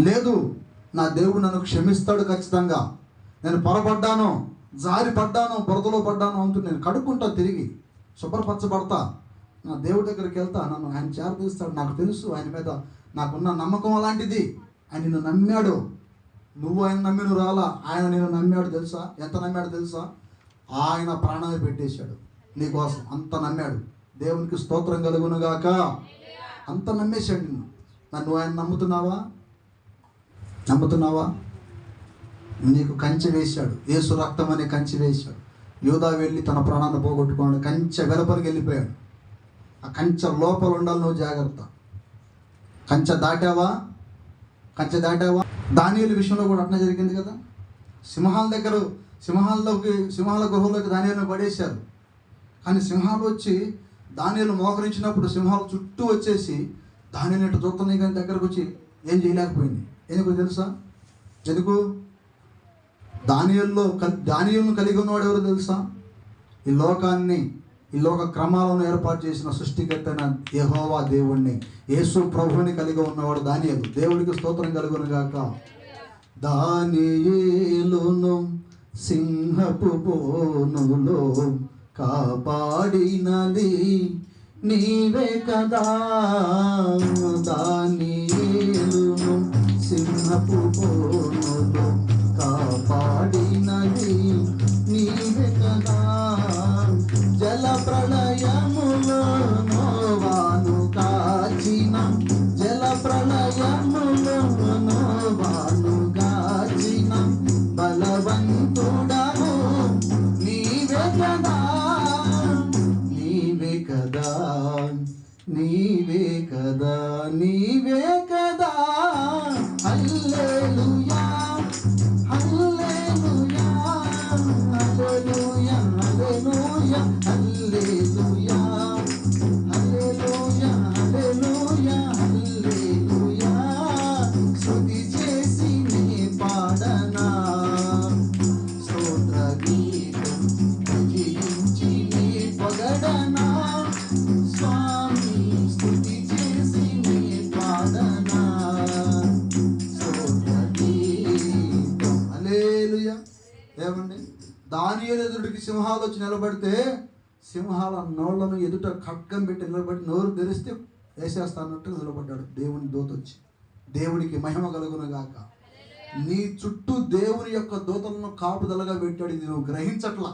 లేదు నా దేవుడు నన్ను క్షమిస్తాడు ఖచ్చితంగా. నేను పొరపడ్డాను జారి పడ్డాను బురదలో పడ్డాను అంటూ నేను కడుక్కుంటా తిరిగి శుభ్రపరచబడతా. నా దేవుడి దగ్గరికి వెళ్తా నన్ను ఆయన చేరదీస్తాడు నాకు తెలుసు ఆయన మీద నాకున్న నమ్మకం అలాంటిది. ఆయన నిన్ను నమ్మాడు. నువ్వు ఆయన నమ్మి నువ్వు రాలా. ఆయన నేను నమ్మాడు తెలుసా? ఎంత నమ్మాడు తెలుసా? ఆయన ప్రాణాలు పెట్టేశాడు. నీకోసం అంత నమ్మాడు. దేవునికి స్తోత్రం కలుగునుగాక. అంత నమ్మేశాడు నిన్ను. నన్ను ఆయన నమ్ముతున్నావా? నమ్ముతున్నావా? నీకు కంచె వేశాడు. యేసు రక్తం అనే కంచె వేశాడు. యోధా వెళ్ళి తన ప్రాణాన్ని పోగొట్టుకున్నాడు. కంచె వెలపలికి వెళ్ళిపోయాడు. ఆ కంచె లోపల ఉండాలి నువ్వు జాగ్రత్త. కంచె దాటావా? కంచె దాటావా? దానియుల విషయంలో కూడా అట్లా జరిగింది కదా. సింహాల దగ్గర సింహాల్లోకి సింహాల గృహంలోకి దానియులను పడేశారు. కానీ సింహాలు వచ్చి దానియులు మోకరించినప్పుడు సింహాలు చుట్టూ వచ్చేసి దానిని ఇటు చూస్తున్నాయి కానీ దగ్గరకు వచ్చి ఏం చేయలేకపోయింది. ఎందుకు తెలుసా? ఎందుకు? దానియల్లో దానియలను కలిగి ఉన్నవాడు ఎవరు తెలుసా? ఈ లోకాన్ని ఈ లోక క్రమాలను ఏర్పాటు చేసిన సృష్టికర్తైన యహోవా దేవుణ్ణి. యేసు ప్రభుని కలిగి ఉన్నవాడు దానియలు. దేవుడికి స్తోత్రం కలుగును గాక. దానియేలును సింహపు పోనులో కాపాడినది నీవే కదా. దాని సింహపు కాపాడినది నీవే కదా. జల ప్రళయములో నోవాను కాచిన జల ప్రళయములో నోవాను కాచిన బలవంతుడము నీవే కదా. నీవే కదా నీవే కదా నీవే కదా. Hallelujah. ఏమండి? దాని ఎదుటికి సింహాలు వచ్చి నిలబడితే సింహాల నోళ్ళను ఎదుట ఖడ్గం పెట్టి నిలబడి నోరు తెరిస్తే వేసేస్తానట్టు నిలబడ్డాడు దేవుని దూత వచ్చి దేవునికి మహిమ కలుగునగాక నీ చుట్టూ దేవుని యొక్క దూతలను కాపుదలగా పెట్టాడు ఇది నువ్వు గ్రహించట్లా.